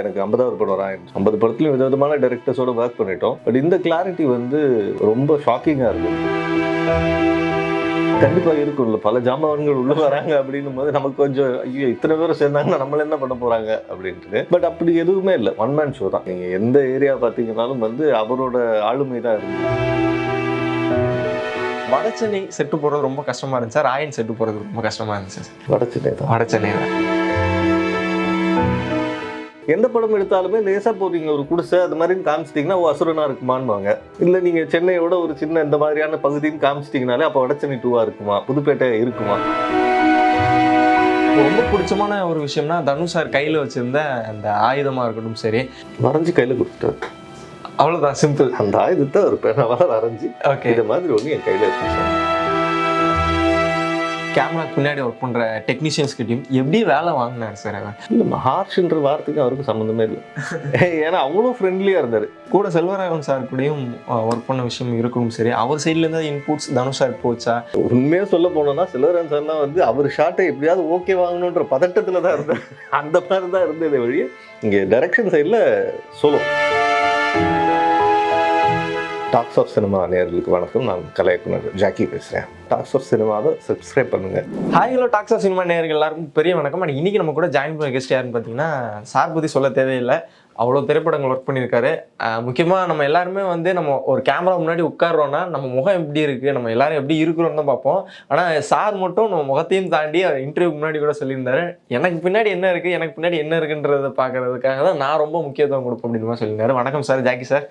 எனக்கு ஐம்பதாவது படம் ராயன் ஐம்பது படத்துலையும் விதவிதமான டேரக்டர்ஸோட ஒர்க் பண்ணிட்டோம். பட் இந்த கிளாரிட்டி வந்து ரொம்ப ஷாக்கிங்காக இருக்குது கண்டிப்பாக இருக்கும்ல. பல ஜாமான்கள் உள்ள வராங்க அப்படின்னும் போது நமக்கு கொஞ்சம் ஐயோ இத்தனை பேரும் சேர்ந்தாங்கன்னா நம்மள என்ன பண்ண போறாங்க? அப்படின்ட்டு. பட் அப்படி எதுவுமே இல்லை. ஒன் மேன் ஷோ தான். நீங்கள் எந்த ஏரியா பார்த்தீங்கன்னாலும் வந்து அவரோட ஆளுமை தான் இருக்கு. வடச்சென்னை செட்டு போகிறது ரொம்ப கஷ்டமா இருந்துச்சு ராயன் செட்டு போகிறது ரொம்ப கஷ்டமா இருந்துச்சு சார். வடச்சென்னை தான். வடச்சென்னை தான். எந்த படம் எடுத்தாலுமே லேசாக போறீங்க ஒரு குடிசை அது மாதிரின்னு காமிச்சிட்டிங்கன்னா ஓ அசுரனா இருக்குமான்னுவாங்க. இல்லை நீங்கள் சென்னையோட ஒரு சின்ன இந்த மாதிரியான பகுதின்னு காமிச்சிட்டிங்கனாலே அப்போ வடச்சென்னை டூவாக இருக்குமா? புதுப்பேட்டை இருக்குமா? ரொம்ப பிடிச்சமான ஒரு விஷயம்னா தனுஷ் சார் கையில் வச்சிருந்த அந்த ஆயுதமாக இருக்கட்டும் சரி. வரைஞ்சி கையில் கொடுத்தாரு அவ்வளோதான் சிம்பிள் அந்த ஆயுதத்தை ஒரு பேனாவால் வரைஞ்சி ஓகே இந்த மாதிரி ஒன்று என் கையில் இருக்கு சார் கேமராக்கு பின்னாடி ஒர்க் பண்ணுற டெக்னீஷியன்ஸ் கிட்டையும் எப்படி வேலை வாங்கினார் சார் இல்லை ஹார்ஷ்ன்ற வார்த்தைக்கு அவருக்கு சம்மந்தமே இல்லை. ஏன்னா அவ்வளோ ஃப்ரெண்ட்லியாக இருந்தார். கூட செல்வராகவன் சார் கூடயும் ஒர்க் பண்ண விஷயம் இருக்கணும் சரி. அவர் சைட்லேருந்து இன்புட்ஸ் தனுஷ் சார் போச்சா? உண்மையாக சொல்ல போனோம்னா சிலவரன் சார்லாம் வந்து அவர் ஷாட்டை எப்படியாவது ஓகே வாங்கணுன்ற பதட்டத்தில் தான் இருந்தார். அந்த மாதிரி தான் இருந்தது வழியே இங்கே டைரக்ஷன் சைடில் சொல்லும் டாக்ஸ் ஆஃப் சினிமா நேயர்களுக்கு வணக்கம். நான் கலை இயக்குனர் ஜாக்கி பேசுகிறேன் டாக்ஸ் ஆஃப் சினிமாவை சப்ஸ்கிரைப் பண்ணுங்கள் ஹாய் ஹலோ டாக்ஸா சினிமா நேயர்கள் எல்லாருக்கும் பெரிய வணக்கம். அண்ட் இன்னைக்கு நம்ம கூட ஜாயின் பண்ண கெஸ்ட் யாருன்னு பார்த்தீங்கன்னா சார் பற்றி சொல்ல தேவையில்லை. அவ்வளோ திரைப்படங்கள் ஒர்க் பண்ணியிருக்காரு. முக்கியமாக நம்ம எல்லாருமே வந்து நம்ம ஒரு கேமரா முன்னாடி உட்கார்றோன்னா நம்ம முகம் எப்படி இருக்குது நம்ம எல்லாரும் எப்படி இருக்கிறோம்னு தான் பார்ப்போம். ஆனால் சார் மட்டும் நம்ம முகத்தையும் தாண்டி இன்டர்வியூ முன்னாடி கூட சொல்லியிருந்தாரு. எனக்கு பின்னாடி என்ன இருக்குது எனக்கு பின்னாடி என்ன இருக்குன்றதை பார்க்கறதுக்காக தான் நான் ரொம்ப முக்கியத்துவம் கொடுப்பேன் அப்படின்னு சொல்லியிருந்தாரு. வணக்கம் சார் ஜாக்கி சார்.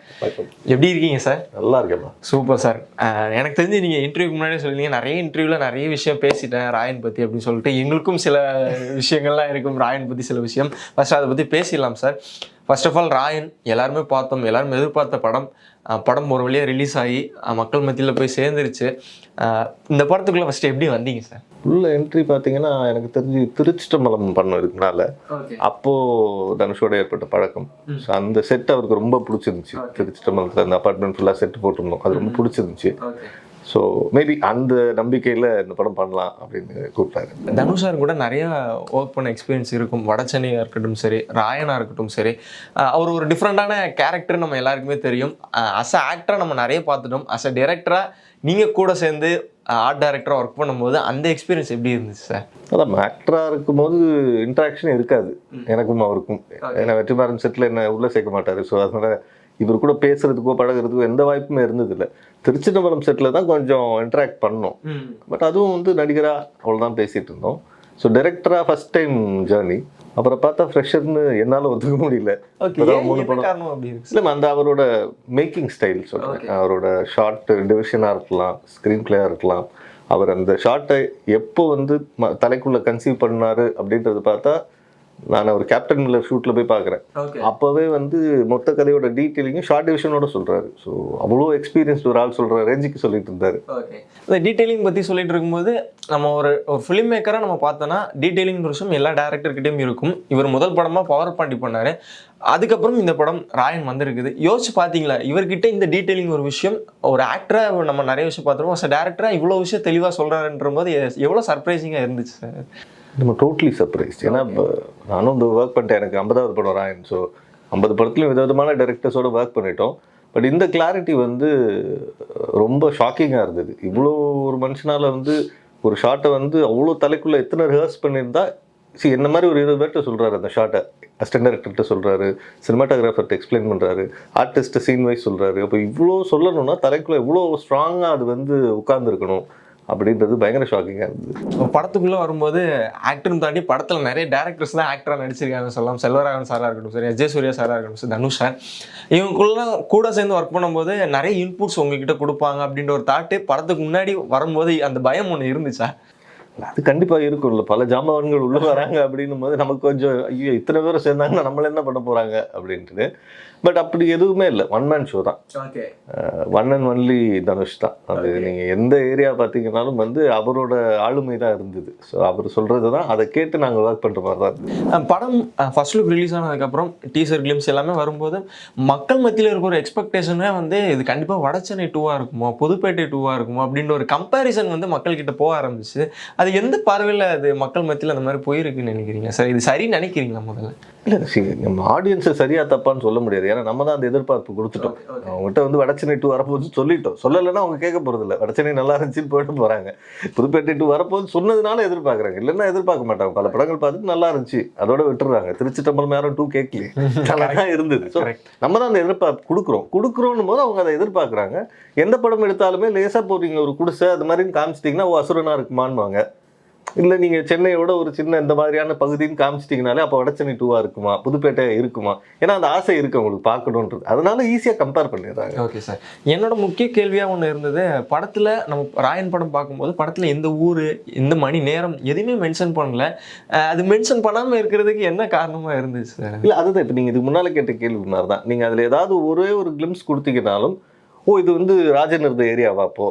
எப்படி இருக்கீங்க சார்? நல்லா இருக்கேம்மா. Super sir. எனக்கு தெரிஞ்சு நீங்கள் இன்டர்வியூக்கு முன்னாடியே சொல்லிங்க நிறைய இன்டர்வியூவில் நிறைய விஷயம் பேசிட்டேன் ராயன் பற்றி அப்படின்னு சொல்லிட்டு. எங்களுக்கும் சில விஷயங்கள்லாம் இருக்கும் ராயன் பற்றி சில விஷயம். ஃபர்ஸ்ட் அதை பற்றி பேசிடலாம் sir first of all Raayan எல்லாருமே பார்த்தோம் எல்லாரும் எதிர்பார்த்த படம். படம் ஒரு வழியாக ரிலீஸ் ஆகி மக்கள் மத்தியில் போய் சேர்ந்துருச்சு. இந்த படத்துக்குள்ளே ஃபஸ்ட்டு எப்படி வந்தீங்க சார் உள்ள என்ட்ரி பார்த்தீங்கன்னா எனக்கு தெரிஞ்சு திருச்சிட்டம்பலம் பண்ண இருக்கனால அப்போது தனுஷோட ஏற்பட்ட பழக்கம். ஸோ அந்த செட் அவருக்கு ரொம்ப பிடிச்சிருந்துச்சு. திருச்சிட்டம்பலத்தில் அந்த அப்பார்ட்மெண்ட் ஃபுல்லாக செட் போட்டிருந்தோம். அது ரொம்ப பிடிச்சிருந்துச்சு. ஸோ மேபி அந்த நம்பிக்கையில் இந்த படம் பண்ணலாம் அப்படின்னு கூப்பிட்டாரு. தனுஷ் சார் கூட நிறைய ஒர்க் பண்ண எக்ஸ்பீரியன்ஸ் இருக்கும். வட சென்னையாக இருக்கட்டும் சரி ராயனாக இருக்கட்டும் சரி. அவர் ஒரு டிஃப்ரெண்ட்டான கேரக்டர் நம்ம எல்லாருக்குமே தெரியும். அஸ் அ ஆக்டராக நம்ம நிறைய பார்த்துட்டோம். அஸ் அ டேரக்டராக நீங்கள் கூட சேர்ந்து ஆர்ட் டைரக்டராக ஒர்க் பண்ணும்போது அந்த எக்ஸ்பீரியன்ஸ் எப்படி இருந்துச்சு சார்? அதான் ஆக்டராக இருக்கும்போது இன்ட்ராக்ஷன் இருக்காது. எனக்கும் அவருக்கும். ஏன்னா வெற்றிமாறன் செட்டில் என்ன உள்ளே சேர்க்க மாட்டார். ஸோ அதனால் இவர் கூட பேசுறதுக்கோ பழகுறதுக்கோ எந்த வாய்ப்புமே இருந்ததில்லை. திருச்சிதம்பரம் செட்டில் தான் கொஞ்சம் இன்ட்ராக்ட் பண்ணோம். பட் அதுவும் வந்து நடிகரா அவ்வளோதான் பேசிட்டு இருந்தோம். ஸோ டைரக்டராக ஃபர்ஸ்ட் டைம் ஜேர்னி அப்புறம் பார்த்தா ஃப்ரெஷர்னு என்னால் ஒத்துக்க முடியல. மூணு படம். இல்லை அந்த அவரோட மேக்கிங் ஸ்டைல் சொல்கிறேன் அவரோட ஷார்ட் டிவிஷனாக இருக்கலாம் ஸ்க்ரீன் பிளேயாக இருக்கலாம். அவர் அந்த ஷார்ட்டை எப்போ வந்து தலைக்குள்ள கன்சீவ் பண்ணாரு அப்படின்றத பார்த்தா நான் அவர் கேப்டன் மில்லர் ஷூட்டில் போய் பார்க்குறேன். அப்போவே வந்து மொத்த கதையோட டீட்டெயிலிங்கும் ஷார்ட் டிவிஷனோட சொல்கிறாரு ஸோ அவ்வளோ எக்ஸ்பீரியன்ஸ் ஒரு ஆள் சொல்கிற ரேஞ்சுக்கு சொல்லிட்டு இருந்தாரு. ஓகே இந்த டீட்டெயிலிங் பற்றி சொல்லிட்டு இருக்கும்போது நம்ம ஒரு ஒரு ஃபிலிம் மேக்கராக நம்ம பார்த்தோன்னா டீட்டெயிலிங் விஷயம் எல்லா டேரக்டர்கிட்டையும் இருக்கும். இவர் முதல் படமாக பவர் பாண்டி பண்ணார். அதுக்கப்புறம் இந்த படம் ராயன் வந்திருக்குது. யோசிச்சு பார்த்தீங்களா? இவர்கிட்ட இந்த டீட்டெயிலிங் ஒரு விஷயம் ஒரு ஆக்டராக நம்ம நிறைய விஷயம் பார்த்துருவோம் டேரக்டராக இவ்வளோ விஷயம் தெளிவாக சொல்கிறாருன்ற போது எவ்வளோ சர்ப்ரைசிங்காக இருந்துச்சு சார் நம்ம டோட்டலி சர்ப்ரைஸ் ஏன்னா இப்போ நானும் இந்த ஒர்க் பண்ணிட்டேன். எனக்கு ஐம்பதாவது படம் ராயன் ஸோ ஐம்பது படத்துலையும் விதவிதமான டேரக்டர்ஸோட ஒர்க் பண்ணிட்டோம். பட் இந்த கிளாரிட்டி வந்து ரொம்ப ஷாக்கிங்காக இருந்தது. இவ்வளோ ஒரு மனுஷனால வந்து ஒரு ஷாட்டை வந்து அவ்வளோ தலைக்குள்ளே எத்தனை ரிஹர்ஸ் பண்ணியிருந்தா சி என்ன மாதிரி ஒரு இருபது பேர்கிட்ட சொல்கிறாரு அந்த ஷாட்டை அசிஸ்டன்ட் டேரக்டர்கிட்ட சொல்கிறாரு சினிமாட்டோகிராஃபர்கிட்ட எக்ஸ்பிளைன் பண்ணுறாரு ஆர்டிஸ்ட்டை சீன் வைஸ் சொல்கிறாரு அப்போ இவ்வளோ சொல்லணும்னா தலைக்குள்ளே இவ்வளோ ஸ்ட்ராங்காக அது வந்து உட்கார்ந்துருக்கணும். அப்படின்றது பயங்கர ஷாக்கிங்காக இருந்தது. படத்துக்குள்ளே வரும்போது ஆக்டரும் தாண்டி படத்தில் நிறைய டேரக்டர்ஸ் தான் ஆக்டராக நடிச்சிருக்காங்க சொல்லலாம். செல்வராகவன் சாராக இருக்கட்டும் சரி அஜய் சூர்யா சாராக இருக்கட்டும் சரி தனுஷ் சார் இவங்களுக்குள்ள கூட சேர்ந்து ஒர்க் பண்ணும்போது நிறைய இன்புட்ஸ் உங்ககிட்ட கொடுப்பாங்க அப்படின்ற ஒரு தாட்டு படத்துக்கு முன்னாடி வரும்போது அந்த பயம் ஒன்று இருந்துச்சா? அது கண்டிப்பாக இருக்கும்ல. பல ஜாமான்கள் உள்ள வராங்க அப்படின்னும் போது நமக்கு கொஞ்சம் ஐயோ இத்தனை பேரும் சேர்ந்தாங்கன்னா நம்மள என்ன பண்ண போகிறாங்க அப்படின்ட்டு. பட் அப்படி எதுவுமே இல்லை. ஒன் மேன் ஷோ தான். ஒன் அண்ட் ஒன்லி தனுஷ் தான். அது நீங்கள் எந்த ஏரியா பார்த்தீங்கன்னாலும் வந்து அவரோட ஆளுமை தான் இருந்தது. ஸோ அவர் சொல்கிறது தான். அதை கேட்டு நாங்கள் ஒர்க் பண்ணுற மாதிரி தான் இருந்தது. படம் ஃபர்ஸ்ட் லுக் ரிலீஸ் ஆனதுக்கப்புறம் டீசர் கிளிம்ஸ் எல்லாமே வரும்போது மக்கள் மத்தியில் இருக்கிற ஒரு எக்ஸ்பெக்டேஷனே வந்து இது கண்டிப்பாக வடச்சென்னை டூவாக இருக்குமோ புதுப்பேட்டை டூவாக இருக்குமோ அப்படின்ற ஒரு கம்பேரிசன் வந்து மக்கள்கிட்ட போக ஆரம்பிச்சு. அது எந்த பார்வையில் அது மக்கள் மத்தியில் அந்த மாதிரி போயிருக்குன்னு நினைக்கிறீங்க? சார் இது சரின்னு நினைக்கிறீங்களா முதல்ல? இல்லை see, நம்ம ஆடியன்ஸை சரியா தப்பான்னு சொல்ல முடியாது. ஏன்னா நம்ம தான் அந்த எதிர்பார்ப்பு கொடுத்துட்டோம். அவங்ககிட்ட வந்து வடச்சென்னை டூ வரப்போது சொல்லிட்டோம். சொல்லலைன்னா அவங்க கேட்க போறது இல்லை வடச்சென்னை நல்லா இருந்துச்சுன்னு போயிட்டு போறாங்க. புதுப்பேட்டை டூ வரப்போது சொன்னதுனால எதிர்பார்க்குறாங்க. இல்லைன்னா எதிர்பார்க்க மாட்டாங்க. பல படங்கள் பார்த்துட்டு நல்லா இருந்துச்சு. அதோட விட்டுறாங்க. திருச்சி தம்பல் மேரம் டூ கேட்கலையே நல்லா இருந்தது. ஸோ. நம்ம தான் அந்த எதிர்பார்ப்பு கொடுக்குறோம். கொடுக்குறோன்னும் போது அவங்க அதை எதிர்பார்க்குறாங்க. எந்த படம் எடுத்தாலுமே லேசாக போறீங்க ஒரு குடிசை அது மாதிரின்னு காமிச்சிட்டிங்கன்னா ஓ அசுரனா இருக்குமான்னுவாங்க. இல்லை நீங்கள் சென்னையோட ஒரு சின்ன இந்த மாதிரியான பகுதின்னு காமிச்சிட்டிங்கனாலே அப்போ வடச்சென்னை டூவாக இருக்குமா? புதுப்பேட்டை இருக்குமா? ஏன்னா அந்த ஆசை இருக்கு அவங்களுக்கு பார்க்கணுன்றது. அதனால ஈஸியாக கம்பேர் பண்ணிடுறாங்க. ஓகே சார் என்னோட முக்கிய கேள்வியாக ஒன்று இருந்தது. படத்தில் நம்ம ராயன் படம் பார்க்கும்போது படத்தில் எந்த ஊர் எந்த மணி நேரம் எதுவுமே மென்ஷன் பண்ணல. அது மென்ஷன் பண்ணாமல் இருக்கிறதுக்கு என்ன காரணமாக இருந்துச்சு சார் இல்லை அதுதான் இப்போ நீங்கள் இதுக்கு முன்னால் கேட்ட கேள்வி மாதிரி தான் நீங்கள் அதில் ஏதாவது ஒரே ஒரு கிளிம்ஸ் கொடுத்தீங்கனாலும் ஓ இது வந்து ராஜன் இருந்த ஏரியாவா அப்போ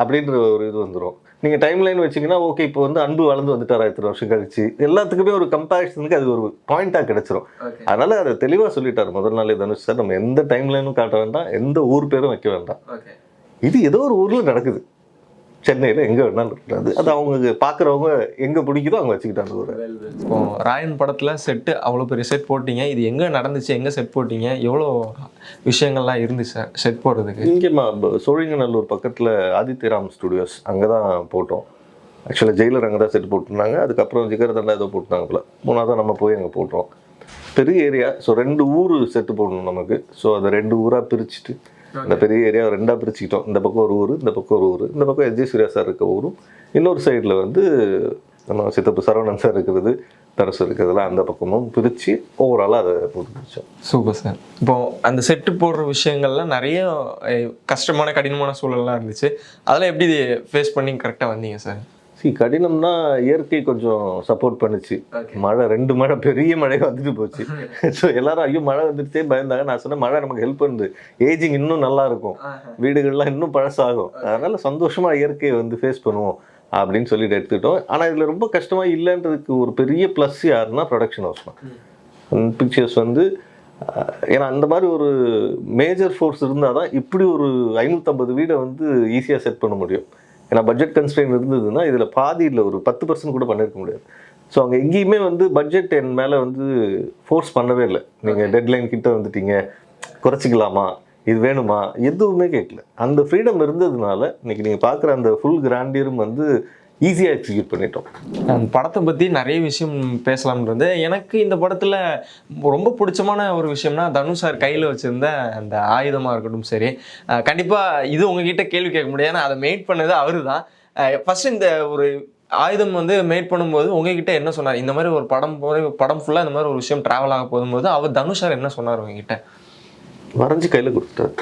அப்படின்ற ஒரு இது வந்துடும் நீங்கள் டைம் லைன் வச்சிங்கன்னா ஓகே இப்போ வந்து அன்பு வளர்ந்து வந்துட்டாரா இத்தனை வருஷம் கழிச்சு? எல்லாத்துக்குமே ஒரு கம்பேரிசனுக்கு அது ஒரு பாயிண்டாக கிடைச்சிரும். அதனால அதை தெளிவாக சொல்லிட்டார் முதல் நாளே தனுஷ் சார் நம்ம எந்த டைம் லைனும் காட்ட வேண்டாம். எந்த ஊர் பேரும் வைக்க வேண்டாம். இது ஏதோ ஒரு ஊரில் நடக்குது. சென்னையில் எங்கே வேணாலும் இருக்காது அது அவங்க பார்க்குறவங்க எங்கே பிடிக்குதோ அவங்க வச்சுக்கிட்டாங்க ஊரை இப்போ ராயன் படத்தில் செட்டு அவ்வளோ பெரிய செட் போட்டீங்க. இது எங்கே நடந்துச்சு? எங்கே செட் போட்டீங்க? எவ்வளோ விஷயங்கள்லாம் இருந்துச்சு செட் போடுறதுக்கு? இங்கேம்மா சோழிங்கநல்லூர் பக்கத்தில் ஆதித்யராம் ஸ்டுடியோஸ் அங்கே தான் போட்டோம். ஆக்சுவலாக ஜெயிலர் அங்கே தான் செட் போட்டிருந்தாங்க. அதுக்கப்புறம் ஜிகர் தண்டா ஏதோ போட்டிருந்தாங்க போல. மூணாவது நம்ம போய் அங்கே போட்டோம். பெரிய ஏரியா ஸோ ரெண்டு ஊர் செட்டு போடணும் நமக்கு. ஸோ அதை ரெண்டு ஊராக பிரிச்சுட்டு இந்த பெரிய ஏரியா ரெண்டாக பிரிச்சுக்கிட்டோம். இந்த பக்கம் ஒரு ஊர் இந்த பக்கம் ஒரு ஊர் இந்த பக்கம் எஸ். ஜே. சூர்யா சார் இருக்க ஊரும் இன்னொரு சைடில் வந்து நம்ம சித்தப்பு சரவணன் சார் இருக்கிறது தரசு இருக்கிறதுலாம் அந்த பக்கமும் பிரித்து ஓவராலாக அதை போட்டு பிடிச்சோம் சூப்பர் சார் இப்போ அந்த செட்டு போடுற விஷயங்கள்லாம் நிறைய கஷ்டமான கடினமான சூழல்லாம் இருந்துச்சு. அதெல்லாம் எப்படி ஃபேஸ் பண்ணி கரெக்டாக வந்தீங்க சார் சி கடினம்னா இயற்கை கொஞ்சம் சப்போர்ட் பண்ணுச்சு. மழை ரெண்டு மழை பெரிய மழை வந்துட்டு போச்சு. ஸோ எல்லாரும் ஐயோ மழை வந்துருச்சே பயந்தாங்க. நான் சொன்னேன் மழை நமக்கு ஹெல்ப் பண்ணுது. ஏஜிங் இன்னும் நல்லா இருக்கும். வீடுகள்லாம் இன்னும் பழசாகும். அதனால சந்தோஷமா இயற்கையை வந்து ஃபேஸ் பண்ணுவோம். அப்படின்னு சொல்லிட்டு எடுத்துக்கிட்டோம். ஆனால் இதில் ரொம்ப கஷ்டமா இல்லைன்றதுக்கு ஒரு பெரிய ப்ளஸ் யாருன்னா ப்ரொடக்ஷன் ஹவுஸ் தான். பிக்சர்ஸ் வந்து ஏன்னா அந்த மாதிரி ஒரு மேஜர் ஃபோர்ஸ் இருந்தால் தான் இப்படி ஒரு ஐநூற்றம்பது வீடை வந்து ஈஸியாக செட் பண்ண முடியும். ஏன்னா பட்ஜெட் கன்ஸ்ட்ரெயின் இருந்ததுன்னா இதில் பாதி இல்லை ஒரு பத்து பர்சன்ட் கூட பண்ணியிருக்க முடியாது. ஸோ அங்கே எங்கேயுமே வந்து பட்ஜெட் என் மேலே வந்து ஃபோர்ஸ் பண்ணவே இல்லை. நீங்கள் டெட்லைன் கிட்ட வந்துட்டீங்க குறைச்சிக்கலாமா இது வேணுமா எதுவுமே கேட்கல. அந்த ஃப்ரீடம் இருந்ததுனால இன்னைக்கு நீங்கள் பார்க்குற அந்த ஃபுல் கிராண்டியரும் வந்து ஈஸியாக எக்ஸிக்யூட் பண்ணிட்டோம். படத்தை பற்றி நிறைய விஷயம் பேசலாம்ன்றது. எனக்கு இந்த படத்தில் ரொம்ப பிடிச்சமான ஒரு விஷயம்னா தனுஷ் சார் கையில் வச்சுருந்த அந்த ஆயுதமாக இருக்கட்டும் சரி. கண்டிப்பாக இது உங்ககிட்ட கேள்வி கேட்க முடியாது. அதை மெயிட் பண்ணது அவரு தான் ஃபஸ்ட்டு இந்த ஒரு ஆயுதம் வந்து மேட் பண்ணும்போது உங்ககிட்ட என்ன சொன்னார்? இந்த மாதிரி ஒரு படம் படம் ஃபுல்லாக இந்த மாதிரி ஒரு விஷயம் ட்ராவல் ஆக போகும்போது அவர் தனுஷ் சார் என்ன சொன்னார் உங்ககிட்ட? வரைஞ்சி கையில் கொடுத்தாரு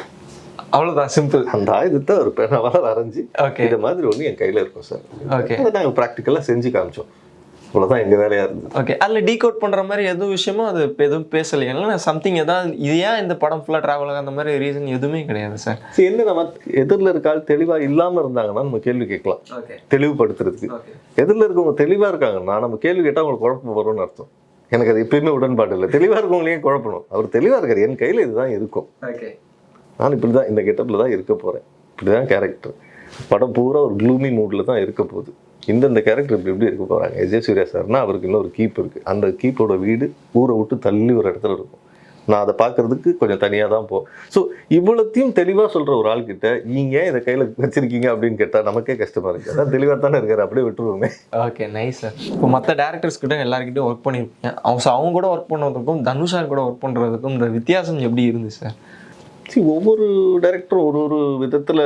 அவ்வளோதான் சிம்பிள் அந்த ஆயுதத்தை ஒரு பேனாவால் வரைஞ்சி ஓகே இந்த மாதிரி ஒன்று என் கையில் இருக்கும் சார் ஓகே அதை நாங்கள் ப்ராக்டிக்கலாக செஞ்சு காமிச்சோம். அவ்வளோதான் எங்கள் வேலையாக இருந்தது. ஓகே அதில் டீகோட் பண்ணுற மாதிரி எதுவும் விஷயமும் அது எதுவும் பேசலையா? இல்லைன்னா சம்திங் ஏதாவது இது ஏன் இந்த படம் ஃபுல்லாக ட்ராவல் ஆக அந்த மாதிரி ரீசன் எதுவுமே கிடையாது சார் சரி என்ன நம்ம எதிரில் இருக்க ஆள் தெளிவாக இல்லாமல் இருந்தாங்கன்னா நம்ம கேள்வி கேட்கலாம். தெளிவுபடுத்துறதுக்கு. எதிரில் இருக்கவங்க தெளிவாக இருக்காங்கன்னா நம்ம கேள்வி கேட்டால் அவங்களுக்கு குழப்பம் வரும்னு அர்த்தம். எனக்கு அது எப்பயுமே உடன்பாடு இல்லை. தெளிவாக இருக்கவங்களையும் குழப்பணும். அவர் தெளிவாக இருக்கார். என் கையில் இதுதான் இருக்கும். ஓகே நான் இப்படி தான் இந்த கெட்டப்பில் தான் இருக்க போகிறேன் இப்படி தான் கேரக்டர் படம் பூரா ஒரு க்ளூமி மூடில் தான் இருக்க போகுது. இந்தந்த கேரக்டர் இப்படி எப்படி இருக்க போகிறாங்க விஜய் சூர்யா சார்னா அவருக்கு இன்னொரு கீப் இருக்குது அந்த கீப்போட வீடு ஊரை விட்டு தள்ளி ஒரு இடத்துல இருக்கும். நான் அதை பார்க்கறதுக்கு கொஞ்சம் தனியாக தான் போ. ஸோ இவ்வளோத்தையும் தெளிவாக சொல்கிற ஒரு ஆள்கிட்ட நீங்கள் ஏன் இதை கையில் வச்சுருக்கீங்க? அப்படின்னு கேட்டால் நமக்கே கஷ்டமாக இருக்குது அதான் தெளிவாக தானே இருக்கார். அப்படியே விட்டுருவோமே. ஓகே நைஸ் சார் இப்போ மற்ற டேரக்டர்ஸ் கிட்ட எல்லாருக்கிட்டையும் ஒர்க் பண்ணியிருக்கேன் அவங்க அவங்க கூட ஒர்க் பண்ணுறதுக்கும் தனுஷார் கூட ஒர்க் பண்ணுறதுக்கும் இந்த வித்தியாசம் எப்படி இருந்துச்சு சார் சரி ஒவ்வொரு டைரக்டரும் ஒரு ஒரு விதத்தில்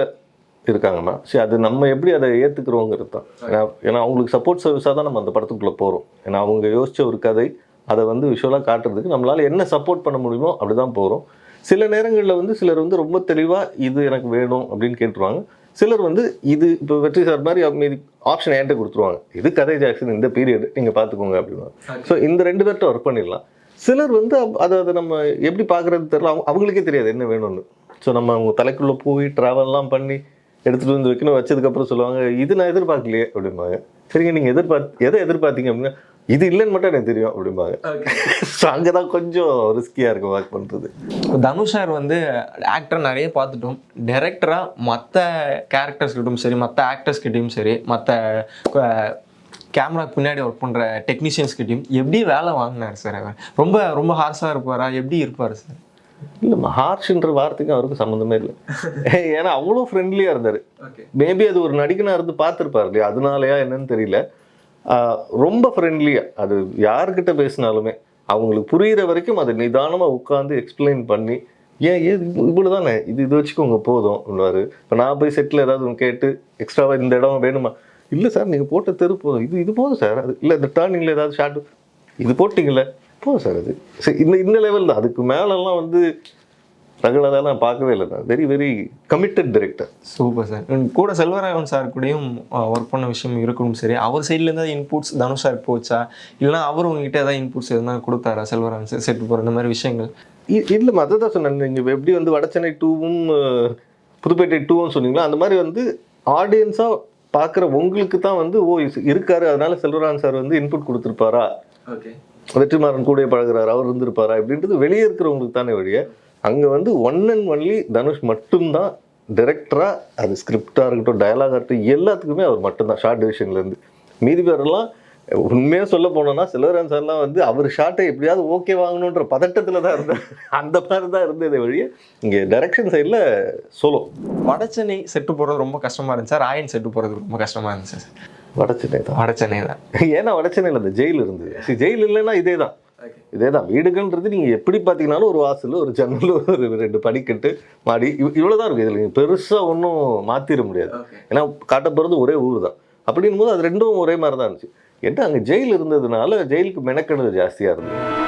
இருக்காங்கண்ணா சரி அது நம்ம எப்படி அதை ஏற்றுக்கிறோங்கிறது தான். ஏன்னா ஏன்னா அவங்களுக்கு சப்போர்ட் சர்வீஸாக தான் நம்ம அந்த படத்துக்குள்ளே போகிறோம் ஏன்னா அவங்க யோசிச்ச ஒரு கதை அதை வந்து விஷுவலாக காட்டுறதுக்கு நம்மளால் என்ன சப்போர்ட் பண்ண முடியுமோ அப்படி தான் போகிறோம் சில நேரங்களில் வந்து சிலர் வந்து ரொம்ப தெளிவாக இது எனக்கு வேணும் அப்படின்னு கேட்டுருவாங்க. சிலர் வந்து இது இப்போ வெற்றி சார் மாதிரி மீதி ஆப்ஷன் என்கிட்ட கொடுத்துருவாங்க. இது கதை ஜாக்சன் இந்த பீரியட் நீங்கள் பார்த்துக்கோங்க அப்படின்னா ஸோ இந்த ரெண்டு பேர்கிட்ட ஒர்க் பண்ணிடலாம். சிலர் வந்து அதை அதை நம்ம எப்படி பார்க்குறது தெரியல. அவங்க அவங்களுக்கே தெரியாது என்ன வேணும்னு. ஸோ நம்ம அவங்க தலைக்குள்ளே போய் ட்ராவல்லாம் பண்ணி எடுத்துகிட்டு வந்து வைக்கணும் வச்சதுக்கப்புறம் சொல்லுவாங்க இது நான் எதிர்பார்க்கலையே அப்படிம்பாங்க. சரிங்க நீங்கள் எதிர்பார்த்து எதை எதிர்பார்த்தீங்க? அப்படின்னா இது இல்லைன்னு மட்டும் எனக்கு தெரியும் அப்படிம்பாங்க. ஸோ அங்கே தான் கொஞ்சம் ரிஸ்கியாக இருக்கும் ஒர்க் பண்ணுறது தனுஷ் சார் வந்து ஆக்டர் நிறைய பார்த்துட்டோம். டைரக்டராக மற்ற கேரக்டர்ஸ் கிட்டும் சரி மற்ற ஆக்டர்ஸ் கிட்டையும் சரி மற்ற கேமரா பின்னாடி ஒர்க் பண்ணுற டெக்னீஷியன்ஸ்கிட்டையும் எப்படி வேலை வாங்கினார் சார் அவர்? ரொம்ப ரொம்ப ஹார்ஸாக இருப்பாரா? எப்படி இருப்பார் சார் இல்லை ஹார்ஷ்ன்ற வார்த்தைக்கும் அவருக்கு சம்மந்தமே இல்லை. ஏன்னா அவ்வளோ ஃப்ரெண்ட்லியாக இருந்தார். மேபி அது ஒரு நடிகனா இருந்து பார்த்துருப்பார் இல்லையா? அதனாலயா என்னன்னு தெரியல. ரொம்ப ஃப்ரெண்ட்லியாக அது யார்கிட்ட பேசினாலுமே அவங்களுக்கு புரியிற வரைக்கும் அதை நிதானமாக உட்காந்து எக்ஸ்பிளைன் பண்ணி ஏன் ஏது இவ்வளோ தானே இது இது வச்சுக்கோங்க போதும் இப்போ நான் போய் செட்டில் ஏதாவது கேட்டு எக்ஸ்ட்ராவாக இந்த இடம் வேணுமா? இல்லை சார் நீங்கள் போட்ட தெரு போதும் இது இது போதும் சார் அது இல்லை இந்த டேர்னிங்கில் ஏதாவது ஷார்ட் இது போட்டிங்களே போதும் சார் அது. சரி இந்த இந்த லெவல் தான் அதுக்கு மேலெல்லாம் வந்து ரகலெல்லாம் நான் பார்க்கவே இல்லை நான் very very committed director super sir கூட செல்வராகவன் சார் கூடயும் ஒர்க் பண்ண விஷயம் இருக்கணும் சரி. அவர் சைட்லேருந்து ஏதாவது இன்புட்ஸ் தனுஷ் சார் போச்சா? இல்லைனா அவர் உங்ககிட்ட ஏதாவது இன்புட்ஸ் எதுனா கொடுத்தாரா செல்வராகவன் சார் செட்டு போகிற இந்த மாதிரி விஷயங்கள். இல்லை அதை தான் சொன்னேன். நீங்கள் எப்படி வந்து வடச்சென்னை டூவும் புதுப்பேட்டை டூவும் சொன்னீங்களோ அந்த மாதிரி வந்து ஆடியன்ஸாக பார்க்குற உங்களுக்கு தான் வந்து ஓ இஸ்- இருக்காரு அதனால செல்வராஜ் சார் வந்து இன்புட் கொடுத்துருப்பாரா? ஓகே. வெற்றிமாறன் கூட பழகுறாரு அவர் இருந்திருப்பாரா? இப்படின்றது வெளியே இருக்கிறவங்களுக்கு தானே வழிய. அங்கே வந்து ஒன் அண்ட் ஒன்லி தனுஷ் மட்டும்தான் டைரக்டராக அது ஸ்கிரிப்டாக இருக்கட்டும் டயலாகாக இருக்கட்டும் எல்லாத்துக்குமே அவர் மட்டும்தான் ஷார்ட் டிவிஷன்லேருந்து மீதி பேரெல்லாம் உண்மையாக சொல்ல போனோம்னா செல்வராஜ் சார்லாம் வந்து அவர் ஷார்ட்டை எப்படியாவது ஓகே வாங்கணுன்ற பதட்டத்தில் தான் இருந்தார். அந்த மாதிரி தான் இருந்ததே வழிய இங்கே டைரக்ஷன் சைடில் சோலோ வடச்சென்னை செட்டு போகிறது ரொம்ப கஷ்டமாக இருந்துச்சு ராயன் செட்டு போகிறது ரொம்ப கஷ்டமாக இருந்துச்சு சார் வடச்சென்னை தான். வடச்சென்னை தான் ஏன்னா வடச்சென்னையில் அந்த ஜெயில் இருந்தது. See, ஜெயில் இல்லைன்னா இதே தான். இதே தான். வீடுகள்ன்றது நீங்கள் எப்படி பார்த்தீங்கன்னாலும் ஒரு வாசல் ஒரு ஜன்னல் ஒரு ரெண்டு படிக்கட்டு மாடி இவ் இவ்வளோதான் இருக்குது இதில் நீங்கள் பெருசாக ஒன்றும் மாற்றிட முடியாது. ஏன்னா காட்ட போகிறது ஒரே ஊர் தான். அப்படின்னும் போது அது ரெண்டும் ஒரே மாதிரி தான் இருந்துச்சு. என்ன அங்கே ஜெயில் இருந்ததுனால ஜெயிலுக்கு மெனக்கெடுது ஜாஸ்தியாக இருந்தது.